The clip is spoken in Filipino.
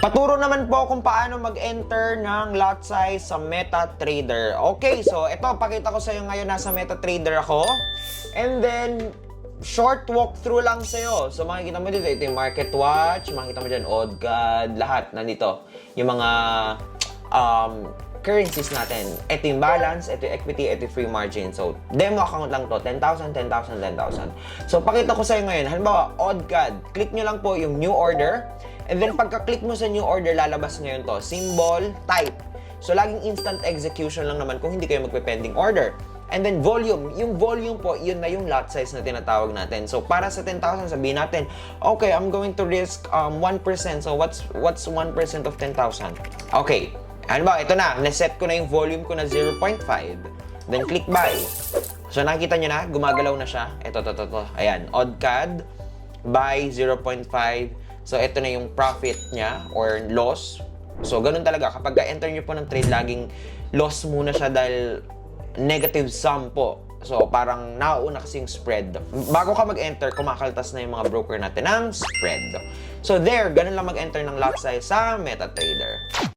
Paturo naman po kung paano mag-enter ng lot size sa MetaTrader. Okay, so ito, pakita ko sa iyo ngayon nasa MetaTrader ako. And then, short walkthrough lang sa'yo. So makikita mo dito, ito yung Market Watch, makikita mo dyan, OddGod, lahat nandito. Yung mga um, currencies natin. Ito yung balance, ito yung equity, ito yung free margin. So, demo account lang to, 10,000, 10,000, 10,000. So, pakita ko sa'yo ngayon, halimbawa, OddGod, click nyo lang po yung new order. And then, pagka-click mo sa new order, lalabas ngayon to, symbol, type. So, laging instant execution lang naman kung hindi kayo magpe-pending order. And then volume, yung volume po, yun na yung lot size na tinatawag natin. So para sa 10,000, sabihin natin, okay, I'm going to risk um, 1%. So what's what's 1% of 10,000? Okay. Ano ba? Ito na. Naset ko na yung volume ko na 0.5. Then click buy. So nakikita nyo na, gumagalaw na siya. Ito, to, to, to. Ayan, odd CAD, buy 0.5. So ito na yung profit niya or loss. So ganun talaga. Kapag enter nyo po ng trade, laging loss muna siya dahil negative sum po. So, parang nauuna kasi yung spread. Bago ka mag-enter, kumakaltas na yung mga broker natin ng spread. So, there, ganun lang mag-enter ng lot size sa MetaTrader.